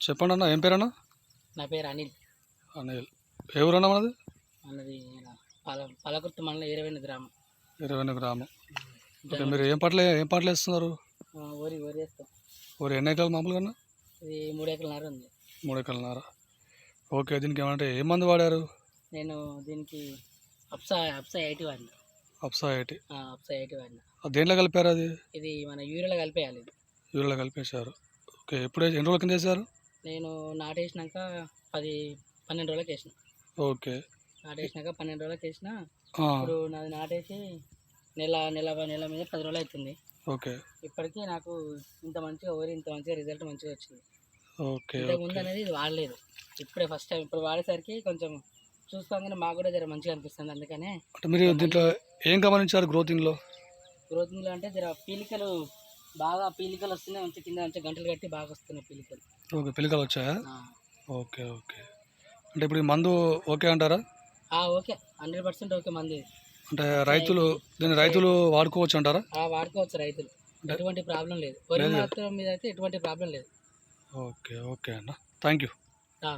చెప్పండి అన్న ఏం పేరన్నా? నా పేరు అనిల్. అనిల్. ఏ ఊరన్నా మనది? అన్నది ఈయన పల పలకుర్తి మండలం ఇరవై గ్రామం. ఇరవై గ్రామం. మీరు ఏం పంటలు ఏం పంటలు వేస్తున్నారు? వరి వరి వేస్తాం. ఒక ఎన్ని ఎకరాలు మామూలుగా అన్న? ఇది మూడు ఎకరాలన్నర ఉంది. మూడు ఎకరాలన్నర ఓకే దీనికి ఏమంటే ఏ మందు వాడారు? నేను దీనికి అప్సా అప్సా ఎయిటీ వాడిన. అప్సా ఐటి. అప్సా ఎయిటీ వాడిన. దేంట్లో కలిపారు అది? ఇది మన యూరియాలో కలిపేయాలి యూరియాలో కలిపేశారు. ఓకే ఎప్పుడు ఎన్ని రోజుల కింద వేశారు? నేను నాటేసినాక పది పన్నెండు రోజులకి వేసిన. ఓకే. నాటేసినాక పన్నెండు రోజులకి వేసిన. ఇప్పుడు నాది నాటేసి నెల నెల నెల మీద పది రోజులు అవుతుంది. ఓకే. ఇప్పటికీ నాకు ఇంత మంచిగా వరి ఇంత మంచిగా రిజల్ట్ మంచిగా వచ్చింది. ఓకే ముందు అనేది ఇది వాడలేదు. ఇప్పుడే ఫస్ట్ టైం ఇప్పుడు వాడేసరికి కొంచెం చూస్తాగానే మాకు కూడా జర మంచిగా అనిపిస్తుంది అందుకనే మీరు దీంట్లో ఏం గమనించారు గ్రోతింగ్లో? గ్రోతింగ్లో అంటే జర పీలికలు బాగా పీలికలు వస్తున్నాయి. మంచి కింద మంచి గంటలు కట్టి బాగా వస్తున్నాయి పీలికలు. ఓకే పిల్లకలు వచ్చాయా. Okay okay. అంటే ఇప్పుడు ఈ మందు ఓకే అంటారా? ఆ, ఓకే. హండ్రెడ్ పర్సెంట్ ఓకే మంది అంటే రైతులు దీన్ని రైతులు వాడుకోవచ్చు అంటారా? ఆ, వాడుకోవచ్చు రైతులు. ఎటువంటి ప్రాబ్లం లేదు. వరి మాత్రం మీద అయితే ఎటువంటి ప్రాబ్లం లేదు. ఓకే ఓకే అన్న. థ్యాంక్ యూ ఆ.